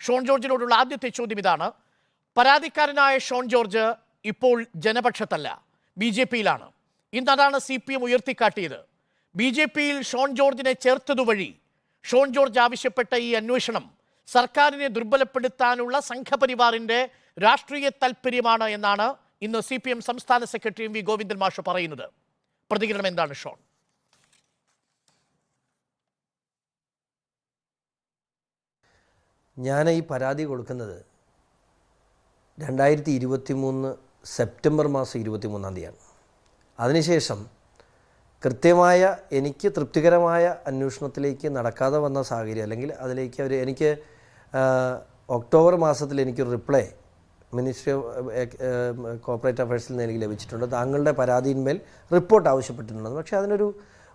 Sean ജോർജിനോടുള്ള ആദ്യത്തെ ചോദ്യം ഇതാണ്. പരാതിക്കാരനായ ഷോൺ ജോർജ് ഇപ്പോൾ ജനപക്ഷത്തല്ല ബി ജെ പിയിലാണ്. ഇന്ന് അതാണ് സി പി എം ഉയർത്തിക്കാട്ടിയത്. ബി ജെ പിയിൽ ഷോൺ ജോർജിനെ ചേർത്തതുവഴി ഷോൺ ജോർജ് ആവശ്യപ്പെട്ട ഈ അന്വേഷണം സർക്കാരിനെ ദുർബലപ്പെടുത്താനുള്ള സംഘപരിവാറിന്റെ രാഷ്ട്രീയ താല്പര്യമാണ് എന്നാണ് ഇന്ന് സി പി എം സംസ്ഥാന സെക്രട്ടറി എം വി ഗോവിന്ദൻ മാഷ് പറയുന്നത്. പ്രതികരണം എന്താണ് ഷോൺ? ഞാൻ ഈ പരാതി കൊടുക്കുന്നത് രണ്ടായിരത്തി ഇരുപത്തി മൂന്ന് സെപ്റ്റംബർ മാസം ഇരുപത്തി മൂന്നാം തീയതിയാണ്. അതിനുശേഷം കൃത്യമായ എനിക്ക് തൃപ്തികരമായ അന്വേഷണത്തിലേക്ക് നടക്കാതെ വന്ന സാഹചര്യം അല്ലെങ്കിൽ അതിലേക്ക് അവർ എനിക്ക് ഒക്ടോബർ മാസത്തിൽ എനിക്കൊരു റിപ്ലൈ മിനിസ്ട്രി ഓഫ് കോർപ്പറേറ്റ് അഫയേഴ്സിൽ നിന്ന് എനിക്ക് ലഭിച്ചിട്ടുണ്ട്. താങ്കളുടെ പരാതിയിന്മേൽ റിപ്പോർട്ട് ആവശ്യപ്പെട്ടിട്ടുണ്ടെന്ന്. പക്ഷേ അതിനൊരു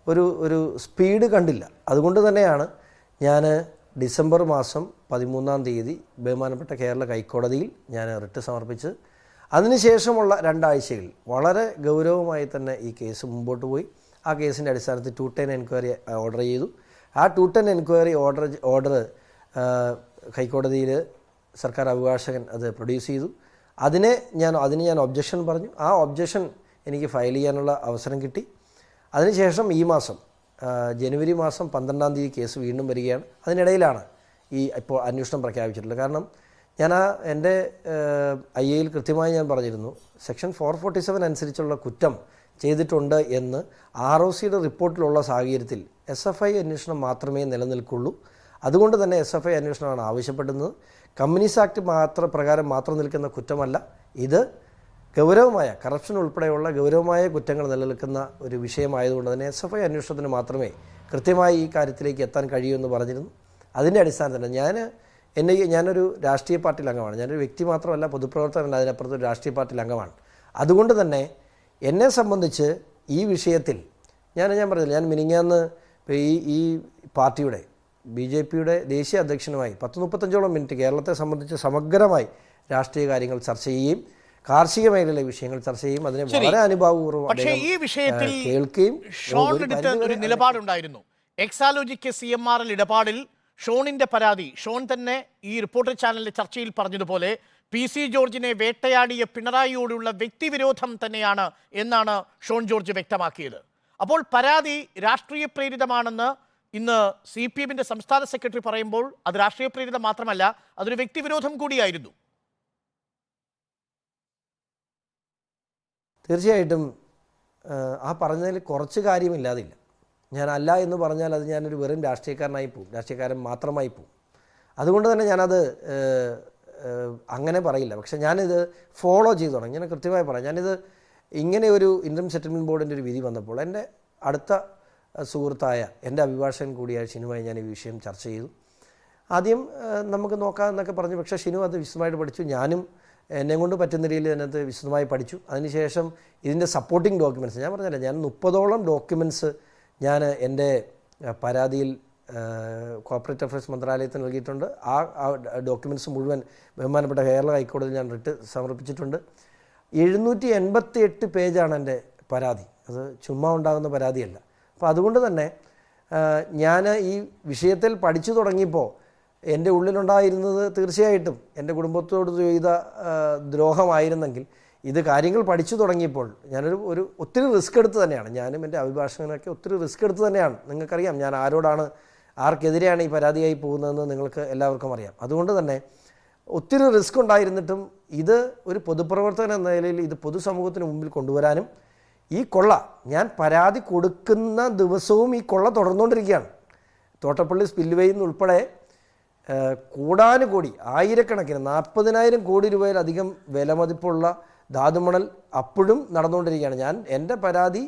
ഒരു ഒരു സ്പീഡ് കണ്ടില്ല. അതുകൊണ്ട് തന്നെയാണ് ഞാൻ ഡിസംബർ മാസം പതിമൂന്നാം തീയതി ബഹുമാനപ്പെട്ട കേരള ഹൈക്കോടതിയിൽ ഞാൻ റിട്ട് സമർപ്പിച്ച്. അതിനുശേഷമുള്ള രണ്ടാഴ്ചയിൽ വളരെ ഗൗരവമായി തന്നെ ഈ കേസ് മുമ്പോട്ട് പോയി. ആ കേസിന്റെ അടിസ്ഥാനത്തിൽ ടു ടെൻ എൻക്വയറി ഓർഡർ ചെയ്തു. ആ two ten enquiry order order ഹൈക്കോടതിയിൽ സർക്കാർ അഭിഭാഷകൻ അത് പ്രൊഡ്യൂസ് ചെയ്തു. അതിനെ ഞാൻ അതിന് ഞാൻ ഒബ്ജക്ഷൻ പറഞ്ഞു. ആ ഒബ്ജക്ഷൻ എനിക്ക് ഫയൽ ചെയ്യാനുള്ള അവസരം കിട്ടി. അതിനുശേഷം ഈ മാസം ജനുവരി മാസം പന്ത്രണ്ടാം തീയതി കേസ് വീണ്ടും വരികയാണ്. അതിനിടയിലാണ് ഈ ഇപ്പോൾ അന്വേഷണം പ്രഖ്യാപിച്ചിട്ടുള്ളത്. കാരണം ഞാൻ ആ എന്റെ ഐ എയിൽ കൃത്യമായി ഞാൻ പറഞ്ഞിരുന്നു സെക്ഷൻ ഫോർ ഫോർട്ടി സെവൻ അനുസരിച്ചുള്ള കുറ്റം ചെയ്തിട്ടുണ്ട് എന്ന് ആർ ഒ സിയുടെ റിപ്പോർട്ടിലുള്ള സാഹചര്യത്തിൽ എസ് എഫ് ഐ അന്വേഷണം മാത്രമേ നിലനിൽക്കുള്ളൂ. അതുകൊണ്ട് തന്നെ എസ് എഫ് ഐ അന്വേഷണമാണ് ആവശ്യപ്പെടുന്നത്. കമ്മ്യൂണിസ്റ്റ് ആക്ട് മാത്ര പ്രകാരം മാത്രം നിൽക്കുന്ന കുറ്റമല്ല. ഇത് ഗൗരവമായ കറപ്ഷൻ ഉൾപ്പെടെയുള്ള ഗൗരവമായ കുറ്റങ്ങൾ നിലനിൽക്കുന്ന ഒരു വിഷയമായതുകൊണ്ട് തന്നെ എസ് എഫ് ഐ അന്വേഷണത്തിന് മാത്രമേ കൃത്യമായി ഈ കാര്യത്തിലേക്ക് എത്താൻ കഴിയൂ എന്ന് പറഞ്ഞിരുന്നു. അതിന്റെ അടിസ്ഥാനത്തിൽ ഞാൻ എന്നെ ഞാനൊരു രാഷ്ട്രീയ പാർട്ടിയിൽ അംഗമാണ്. ഞാനൊരു വ്യക്തി മാത്രമല്ല പൊതുപ്രവർത്തകൻ അതിനപ്പുറത്ത് ഒരു രാഷ്ട്രീയ പാർട്ടിയിൽ അംഗമാണ്. അതുകൊണ്ട് തന്നെ എന്നെ സംബന്ധിച്ച് ഈ വിഷയത്തിൽ ഞാൻ ഞാൻ പറഞ്ഞില്ല ഞാൻ മിനിങ്ങാന്ന് ഈ ഈ പാർട്ടിയുടെ ബി ജെ പിയുടെ ദേശീയ അധ്യക്ഷനുമായി പത്ത് മുപ്പത്തഞ്ചോളം മിനിറ്റ് കേരളത്തെ സംബന്ധിച്ച് സമഗ്രമായി രാഷ്ട്രീയ കാര്യങ്ങൾ ചർച്ച ചെയ്യുകയും കാർഷിക മേഖലയിലെ വിഷയങ്ങൾ ചർച്ച ചെയ്യും. അതിനെ വളരെ അനുഭാവപൂർവം പക്ഷേ ഈ വിഷയത്തിൽ കേൾക്കുകയും ഷോൺ എടുത്ത ഒരു നിലപാടുണ്ടായിരുന്നു. Exalogic C M R L ഇടപാടിൽ ഷോണിന്റെ പരാതി. ഷോൺ തന്നെ ഈ റിപ്പോർട്ടർ ചാനലിലെ ചർച്ചയിൽ പറഞ്ഞതുപോലെ പി സി ജോർജിനെ വേട്ടയാടിയ പിണറായിയോടുള്ള വ്യക്തിവിരോധം തന്നെയാണ് എന്നാണ് ഷോൺ ജോർജ് വ്യക്തമാക്കിയത്. അപ്പോൾ പരാതി രാഷ്ട്രീയ പ്രേരിതമാണെന്ന് ഇന്ന് സി പി എമ്മിന്റെ സംസ്ഥാന സെക്രട്ടറി പറയുമ്പോൾ അത് രാഷ്ട്രീയ പ്രേരിതം മാത്രമല്ല അതൊരു വ്യക്തിവിരോധം കൂടിയായിരുന്നു. തീർച്ചയായിട്ടും ആ, പറഞ്ഞതിൽ കുറച്ച് കാര്യമില്ലാതില്ല. ഞാൻ അല്ല എന്ന് പറഞ്ഞാൽ അത് ഞാനൊരു വെറും രാഷ്ട്രീയക്കാരനായി പോവും. രാഷ്ട്രീയക്കാരൻ മാത്രമായി പോവും. അതുകൊണ്ട് തന്നെ ഞാനത് അങ്ങനെ പറയില്ല. പക്ഷേ ഞാനിത് ഫോളോ ചെയ്തു തുടങ്ങി. ഞാൻ കൃത്യമായി പറയാം. ഞാനിത് ഇങ്ങനെ ഒരു ഇൻകം സെറ്റിൽമെന്റ് ബോർഡിന്റെ ഒരു വിധി വന്നപ്പോൾ എന്റെ അടുത്ത സുഹൃത്തായ എന്റെ അഭിഭാഷകൻ കൂടിയായ ഷിനുമായി ഞാൻ ഈ വിഷയം ചർച്ച ചെയ്തു. ആദ്യം നമുക്ക് നോക്കാം എന്നൊക്കെ പറഞ്ഞു. പക്ഷേ ഷിനു അത് വിശദമായിട്ട് പഠിച്ചു. ഞാനും എന്നെ കൊണ്ട് പറ്റുന്ന രീതിയിൽ അതിനകത്ത് വിശദമായി പഠിച്ചു. അതിനുശേഷം ഇതിന്റെ സപ്പോർട്ടിംഗ് ഡോക്യുമെന്റ്സ് ഞാൻ പറഞ്ഞില്ല ഞാൻ മുപ്പതോളം ഡോക്യുമെന്റ്സ് ഞാൻ എന്റെ പരാതിയിൽ കോർപ്പറേറ്റ് അഫയേഴ്സ് മന്ത്രാലയത്തിന് നൽകിയിട്ടുണ്ട്. ആ ആ ഡോക്യുമെന്റ്സ് മുഴുവൻ ബഹുമാനപ്പെട്ട കേരള ഹൈക്കോടതിയിൽ ഞാൻ റിട്ട് സമർപ്പിച്ചിട്ടുണ്ട്. എഴുന്നൂറ്റി എൺപത്തി എട്ട് പേജാണ് എന്റെ പരാതി. അത് ചുമ്മാ ഉണ്ടാകുന്ന പരാതിയല്ല. അപ്പോൾ അതുകൊണ്ട് തന്നെ ഞാൻ ഈ വിഷയത്തിൽ പഠിച്ചു തുടങ്ങിയപ്പോൾ എന്റെ ഉള്ളിലുണ്ടായിരുന്നത് തീർച്ചയായിട്ടും എന്റെ കുടുംബത്തോട് ചെയ്ത ദ്രോഹമായിരുന്നെങ്കിൽ ഇത് കാര്യങ്ങൾ പഠിച്ചു തുടങ്ങിയപ്പോൾ ഞാനൊരു ഒരു ഒത്തിരി റിസ്ക് എടുത്ത് തന്നെയാണ്. ഞാനും എന്റെ അഭിഭാഷകനൊക്കെ ഒത്തിരി റിസ്ക് എടുത്ത് തന്നെയാണ്. നിങ്ങൾക്കറിയാം ഞാൻ ആരോടാണ് ആർക്കെതിരെയാണ് ഈ പരാതിയായി പോകുന്നതെന്ന് നിങ്ങൾക്ക് എല്ലാവർക്കും അറിയാം. അതുകൊണ്ട് തന്നെ ഒത്തിരി റിസ്ക് ഉണ്ടായിരുന്നിട്ടും ഇത് ഒരു പൊതുപ്രവർത്തകൻ എന്ന നിലയിൽ ഇത് പൊതുസമൂഹത്തിന് മുമ്പിൽ കൊണ്ടുവരാനും ഈ കൊള്ള ഞാൻ പരാതി കൊടുക്കുന്ന ദിവസവും ഈ കൊള്ള തുടർന്നുകൊണ്ടിരിക്കുകയാണ്. തോട്ടപ്പള്ളി സ്പിൽവേയിൽ നിന്ന് കൂടാനുകൂടി ആയിരക്കണക്കിന് നാൽപ്പതിനായിരം കോടി രൂപയിലധികം വിലമതിപ്പുള്ള ധാതുമണൽ അപ്പോഴും നടന്നുകൊണ്ടിരിക്കുകയാണ്. ഞാൻ എന്റെ പരാതി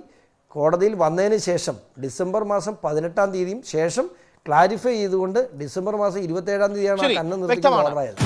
കോടതിയിൽ വന്നതിന് ശേഷം ഡിസംബർ മാസം പതിനെട്ടാം തീയതിയും ശേഷം ക്ലാരിഫൈ ചെയ്തുകൊണ്ട് ഡിസംബർ മാസം ഇരുപത്തേഴാം തീയതിയാണ് കണ്ണു നിർത്തി ഓർഡറായത്.